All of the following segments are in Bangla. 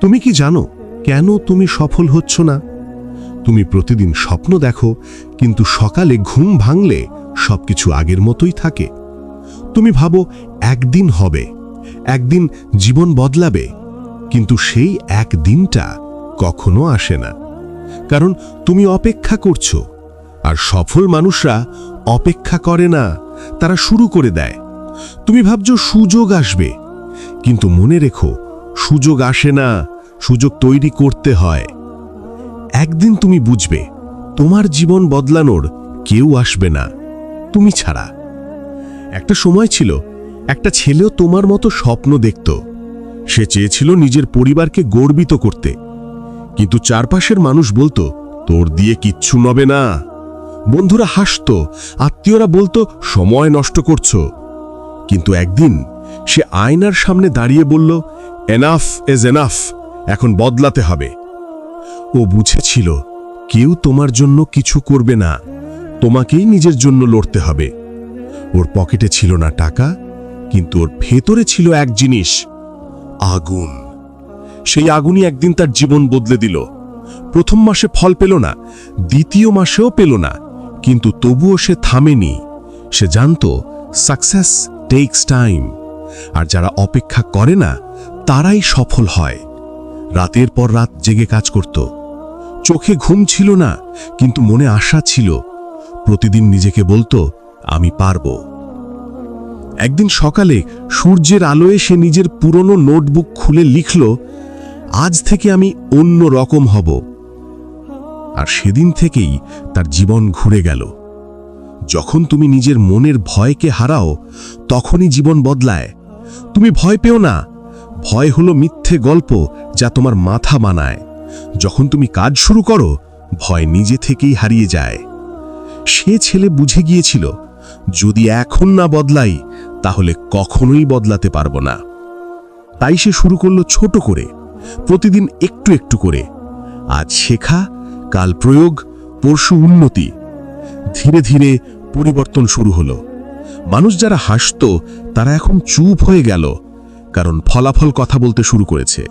তুমি কি জানো কেন তুমি সফল হচ্ছ না? তুমি প্রতিদিন স্বপ্ন দেখো, কিন্তু সকালে ঘুম ভাঙলে সবকিছু আগের মতোই থাকে। তুমি ভাবো একদিন হবে, একদিন জীবন বদলাবে, কিন্তু সেই একদিনটা কখনো আসে না। কারণ তুমি অপেক্ষা করছ, আর সফল মানুষরা অপেক্ষা করে না, তারা শুরু করে দেয়। তুমি ভাবছ সুযোগ আসবে, কিন্তু মনে রেখো সুযোগ আসে না, সুযোগ তৈরি করতে হয়। একদিন তুমি বুঝবে, তোমার জীবন বদলানোর কেউ আসবে না, তুমি ছাড়া। একটা সময় ছিল, একটা ছেলেও তোমার মতো স্বপ্ন দেখত। সে চেয়েছিল নিজের পরিবারকে গর্বিত করতে। কিন্তু চারপাশের মানুষ বলতো, তোর দিয়ে কিচ্ছু নবে না। বন্ধুরা হাসত, আত্মীয়রা বলতো, সময় নষ্ট করছ। কিন্তু একদিন সে আয়নার সামনে দাঁড়িয়ে বলল এনাফ এজ এনাফ এখন বদলাতে হবে। ও বুঝেছিল, কেউ তোমার জন্য কিছু করবে না, তোমাকেই নিজের জন্য লড়তে হবে। ওর পকেটে ছিল না টাকা, কিন্তু ওর ভেতরে ছিল এক জিনিস, আগুন। সেই আগুনই একদিন তার জীবন বদলে দিল। প্রথম মাসে ফল পেল না, দ্বিতীয় মাসেও পেল না, কিন্তু তবুও সে থামেনি। সে জানত সাকসেস টেকস টাইম আর যারা অপেক্ষা করে না, তারাই সফল হয়। রাতের পর রাত জেগে কাজ করত। চোখে ঘুম ছিল না, কিন্তু মনে আশা ছিল। প্রতিদিন নিজেকে বলতো, আমি পারব। একদিন সকালে সূর্যের আলোয় সে নিজের পুরনো নোটবুক খুলে লিখল, আজ থেকে আমি অন্য রকম হব। আর সেদিন থেকেই তার জীবন ঘুরে গেল। যখন তুমি নিজের মনের ভয়কে হারাও, তখনই জীবন বদলায়। তুমি ভয় পেও না। ভয় হলো মিথ্যে গল্প যা তোমার মাথা বানায় যখন তুমি কাজ শুরু করো, ভয় নিজে থেকেই হারিয়ে যায়। সে ছেলে বুঝে গিয়েছিল, যদি এখন না বদলাই, তাহলে কখনোই বদলাতে পারব না। তাই সে শুরু করল ছোট করে, প্রতিদিন একটু একটু করে। আজ শেখা, কাল প্রয়োগ, পরশু উন্নতি। ধীরে ধীরে পরিবর্তন শুরু হলো। মানুষ যারা হাসত, তারা এখন চুপ হয়ে গেল, কারণ ফলাফল কথা বলতে শুরু করেছে।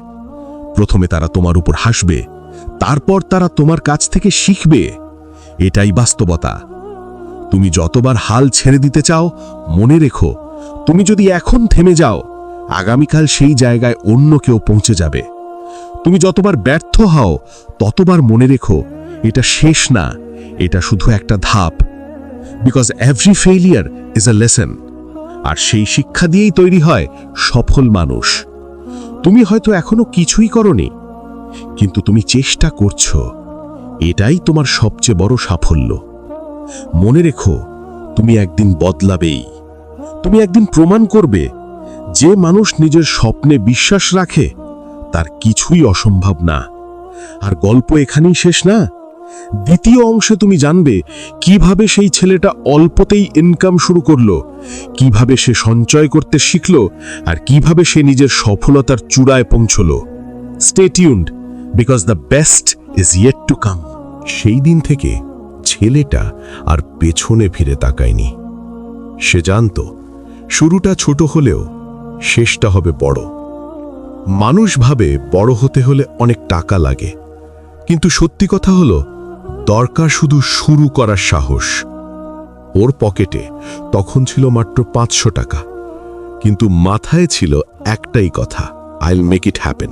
প্রথমে তারা তোমার উপর হাসবে, তারপর তারা তোমার কাছ থেকে শিখবে। এটাই বাস্তবতা। তুমি যতবার হাল ছেড়ে দিতে চাও, মনে রেখো, তুমি যদি এখন থেমে যাও, আগামীকাল সেই জায়গায় অন্য কেউ পৌঁছে যাবে। তুমি যতবার ব্যর্থ হও, ততবার মনে রেখো, এটা শেষ না, এটা শুধু একটা ধাপ। Because every failure is a lesson আর সেই শিক্ষা দিয়েই তৈরি হয় সফল মানুষ। তুমি হয়তো এখনও কিছুই করনি, কিন্তু তুমি চেষ্টা করছ। এটাই তোমার সবচেয়ে বড় সাফল্য। মনে রেখো, তুমি একদিন বদলাবেই। তুমি একদিন প্রমাণ করবে, যে মানুষ নিজের স্বপ্নে বিশ্বাস রাখে, তার কিছুই অসম্ভব না। আর গল্প এখানেই শেষ না? দ্বিতীয় অংশে তুমি জানবে কীভাবে সেই ছেলেটা অল্পতেই ইনকাম শুরু করল, কীভাবে সে সঞ্চয় করতে শিখল আর কীভাবে সে নিজের সফলতার চূড়ায় পৌঁছল। Stay tuned because the best is yet to come সেই দিন থেকে ছেলেটা আর পেছনে ফিরে তাকায়নি। সে জানত, শুরুটা ছোট হলেও শেষটা হবে বড়। মানুষ ভাবে বড় হতে হলে অনেক টাকা লাগে। কিন্তু সত্যি কথা হলো দরকার শুধু শুরু করার সাহস। ওর পকেটে তখন ছিল মাত্র পাঁচশো টাকা। কিন্তু মাথায় ছিল একটাই কথা আইল মেক ইট হ্যাপেন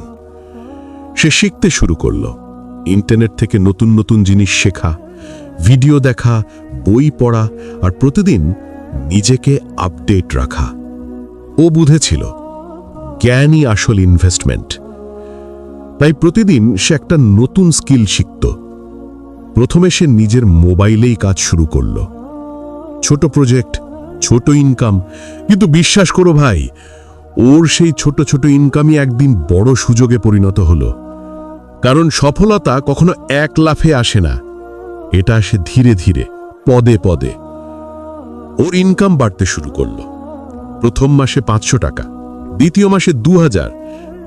সে শিখতে শুরু করল। ইন্টারনেট থেকে নতুন নতুন জিনিস শেখা, ভিডিও দেখা, বই পড়া আর প্রতিদিন নিজেকে আপডেট রাখা। ও বুঝেছিল, জ্ঞানই আসল ইনভেস্টমেন্ট তাই প্রতিদিন সে একটা নতুন স্কিল শিখত। প্রথমে সে নিজের মোবাইলেই কাজ শুরু করল। ছোট প্রজেক্ট, ছোট ইনকাম। কিন্তু বিশ্বাস করো ভাই, ওর সেই ছোট ছোট ইনকামই একদিন বড় সুযোগে পরিণত হলো। কারণ সফলতা কখনো এক লাফে আসে না। এটা আসে ধীরে ধীরে, পদে পদে। ওর ইনকাম বাড়তে শুরু করল। প্রথম মাসে পাঁচশো টাকা, দ্বিতীয় মাসে দু হাজার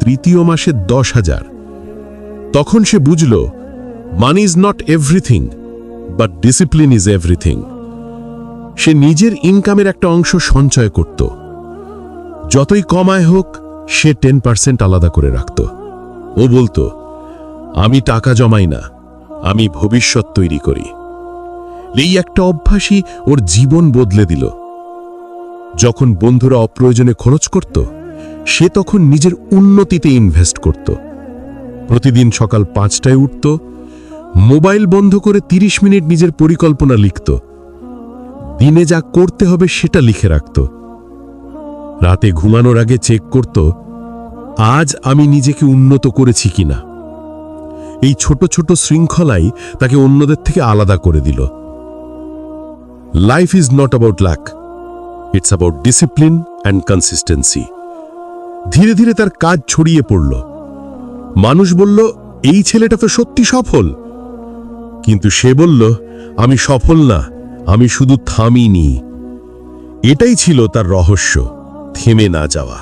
তৃতীয় মাসে দশ হাজার তখন সে বুঝল money is not everything but discipline is everything সে নিজের ইনকামের একটা অংশ সঞ্চয় করত। যতই কমায় হোক, সে টেন পার্সেন্ট আলাদা করে রাখত। ও বলতো, আমি টাকা জমাই না, আমি ভবিষ্যৎ তৈরি করি। এই একটা অভ্যাসই ওর জীবন বদলে দিল। যখন বন্ধুরা অপ্রয়োজনে খরচ করত, সে তখন নিজের উন্নতিতে ইনভেস্ট করত। প্রতিদিন সকাল পাঁচটায় উঠত মোবাইল বন্ধ করে ৩০ মিনিট নিজের পরিকল্পনা লিখত। দিনে যা করতে হবে সেটা লিখে রাখত। রাতে ঘুমানোর আগে চেক করত, আজ আমি নিজেকে উন্নত করেছি কিনা। এই ছোট ছোট শৃঙ্খলাই তাকে অন্যদের থেকে আলাদা করে দিল। Life is not about luck it's about discipline and consistency ধীরে ধীরে তার কাজ ছড়িয়ে পড়ল। মানুষ বলল, এই ছেলেটা তো সত্যি সফল। কিন্তু সে বলল, আমি সফল না, আমি শুধু থামিনি। এটাই ছিল তার রহস্য, থেমে না যাওয়া।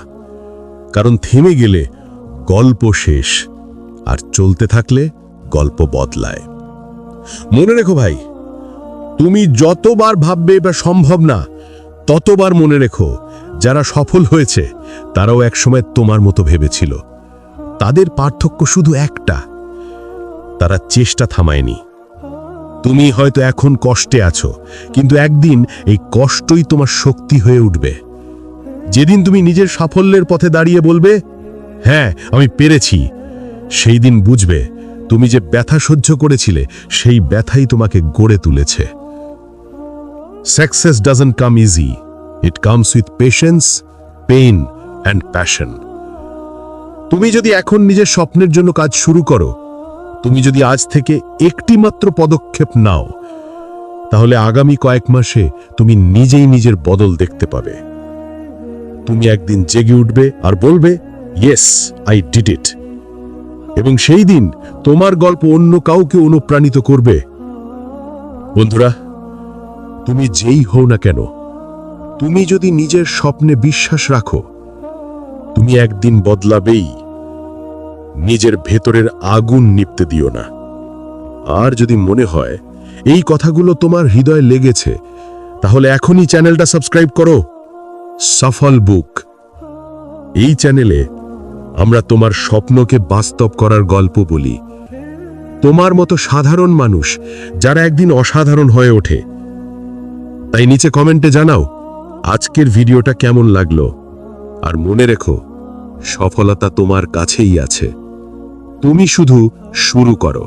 কারণ থেমে গেলে গল্প শেষ, আর চলতে থাকলে গল্প বদলায়। মনে রেখো ভাই, তুমি যতবার ভাববে এটা সম্ভব না, ততবার মনে রেখো, যারা সফল হয়েছে, তারাও একসময় তোমার মতো ভেবেছিল। তাদের পার্থক্য শুধু একটা, তারা চেষ্টা থামায়নি। তুমি হয়তো এখন কষ্টে আছো, কিন্তু একদিন এই কষ্টই তোমার শক্তি হয়ে উঠবে। যেদিন তুমি নিজের সাফল্যের পথে দাঁড়িয়ে বলবে হ্যাঁ আমি পেরেছি সেই দিন বুঝবে তুমি যে ব্যথা সহ্য করেছিলে, সেই ব্যথাই তোমাকে গড়ে তুলেছে। Success doesn't come easy it comes with patience pain and passion তুমি যদি এখন নিজের স্বপ্নের জন্য কাজ শুরু করো তুমি যদি আজ থেকে একটি মাত্র পদক্ষেপ নাও, তাহলে আগামী কয়েক মাসে তুমি নিজেই নিজের বদল দেখতে পাবে। তুমি একদিন জেগে উঠবে আর বলবে ইয়েস আই ডিড ইট এবং সেই দিন তোমার গল্প অন্য কাউকে অনুপ্রাণিত করবে। বন্ধুরা, তুমি যেই হও না কেন, তুমি যদি নিজের স্বপ্নে বিশ্বাস রাখো, তুমি একদিন বদলাবেই। নিজের ভেতরের আগুন নিপতে দিও না। আর যদি মনে হয় এই কথাগুলো তোমার হৃদয়ে লেগেছে, তাহলে এখনই চ্যানেলটা সাবস্ক্রাইব করো। সফল বুক। এই চ্যানেলে আমরা তোমার স্বপ্নকে বাস্তব করার গল্প বলি। তোমার মতো সাধারণ মানুষ যারা একদিন অসাধারণ হয়ে ওঠে। তাই নিচে কমেন্টে জানাও, আজকের ভিডিওটা কেমন লাগল? আর মনে রেখো, সফলতা তোমার কাছেই আছে। তুমি শুধু শুরু করো।